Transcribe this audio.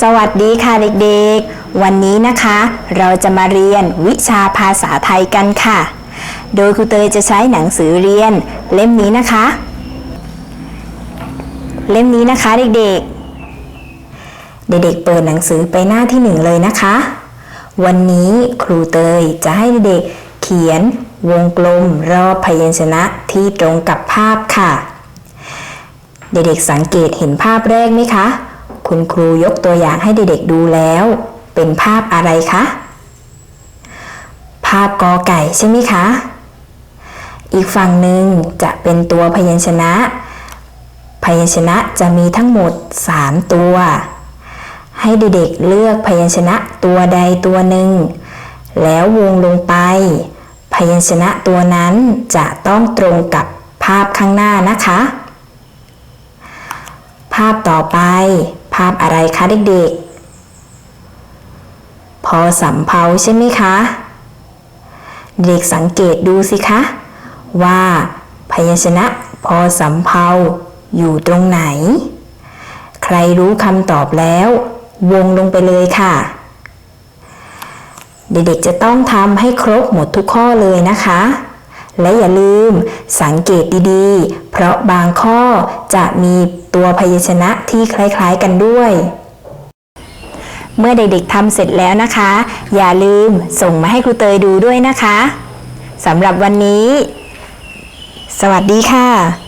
สวัสดีค่ะเด็กๆ วันนี้นะคะ เราจะมาเรียนวิชาภาษาไทยกันค่ะ โดยครูเตยจะใช้หนังสือเรียนเล่มนี้นะคะ เล่มนี้นะคะเด็กๆ เด็กๆ เปิดหนังสือไปหน้าที่หนึ่งเลยนะคะ วันนี้ครูเตยจะให้เด็กๆเขียนวงกลมรอบพยัญชนะที่ตรงกับภาพค่ะ เด็กๆสังเกตเห็นภาพแรกไหมคะ คุณครูยกตัวอย่างให้เด็กๆดูแล้ว เป็นภาพอะไรคะ ภาพกอไก่ใช่ไหมคะ อีกฝั่งหนึ่งจะเป็นตัวพยัญชนะ พยัญชนะจะมีทั้งหมด 3 ตัว ให้เด็กๆเลือกพยัญชนะตัวใดตัวหนึ่ง แล้ววงลงไป พยัญชนะตัวนั้นจะต้องตรงกับภาพข้างหน้านะคะภาพต่อไป ภาพอะไรคะเด็กๆ พอสำเพาใช่ไหมคะ เด็กสังเกตดูสิคะ ว่า พยัญชนะพอสำเพาอยู่ตรงไหน ใครรู้คำตอบแล้ว วงลงไปเลยค่ะ เด็กๆจะต้องทำให้ครบหมดทุกข้อเลยนะคะ และอย่าลืมสังเกตดีๆ เพราะบางข้อจะมีตัวพยัญชนะที่คล้ายๆกันด้วย เมื่อเด็กๆทำเสร็จแล้วนะคะ อย่าลืมส่งมาให้ครูเตยดูด้วยนะคะสำหรับวันนี้ สวัสดีค่ะ